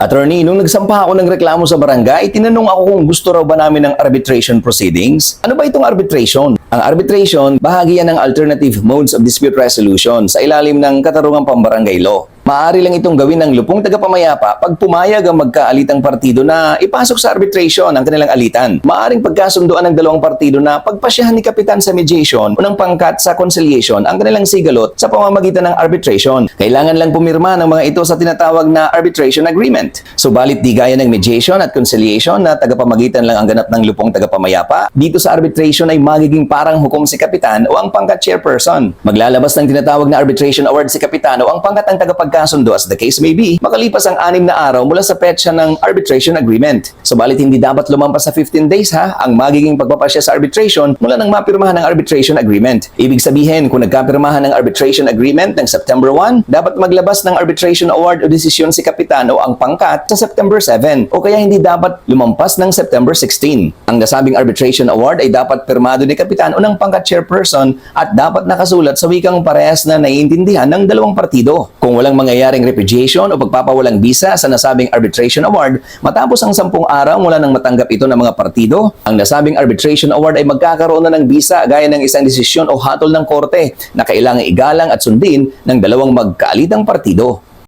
Attorney, nung nagsampa ako ng reklamo sa barangay, tinanong ako kung gusto raw ba namin ng arbitration proceedings. Ano ba itong arbitration? Ang arbitration, bahagi yan ng alternative modes of dispute resolution sa ilalim ng katarungang pambarangay law. Maaari lang itong gawin ng lupong tagapamayapa pag pumayag ang magkaalitang partido na ipasok sa arbitration ang kanilang alitan. Maaring pagkasunduan ng dalawang partido na pagpasyahan ni Kapitan sa mediation o ng pangkat sa conciliation ang kanilang sigalot sa pamamagitan ng arbitration. Kailangan lang pumirma ng mga ito sa tinatawag na arbitration agreement. Subalit di gaya ng mediation at conciliation na tagapamagitan lang ang ganap ng lupong tagapamayapa, dito sa arbitration ay magiging parang hukom si Kapitan o ang pangkat chairperson. Maglalabas ng tinatawag na arbitration award si Kapitan o ang pangkat ng tagapagkasundo as the case may be, makalipas ang anim na araw mula sa petsa ng arbitration agreement. Subalit hindi dapat lumampas sa 15 days ha ang magiging pagpapasya sa arbitration mula nang mapirmahan ng arbitration agreement. Ibig sabihin, kung nagkapirmahan ng arbitration agreement ng September 1, dapat maglabas ng arbitration award o desisyon si Kapitan o ang pangkat sa September 7 o kaya hindi dapat lumampas ng September 16. Ang nasabing arbitration award ay dapat pirmado ni Kapitan o ng pangkat chairperson at dapat nakasulat sa wikang parehas na naiintindihan ng dalawang partido. Kung walang mangyayaring repudiation o pagpapawalang bisa sa nasabing arbitration award matapos ang sampung araw mula nang matanggap ito ng mga partido, ang nasabing arbitration award ay magkakaroon na ng bisa gaya ng isang desisyon o hatol ng korte na kailangang igalang at sundin ng dalawang magkaalitang partido.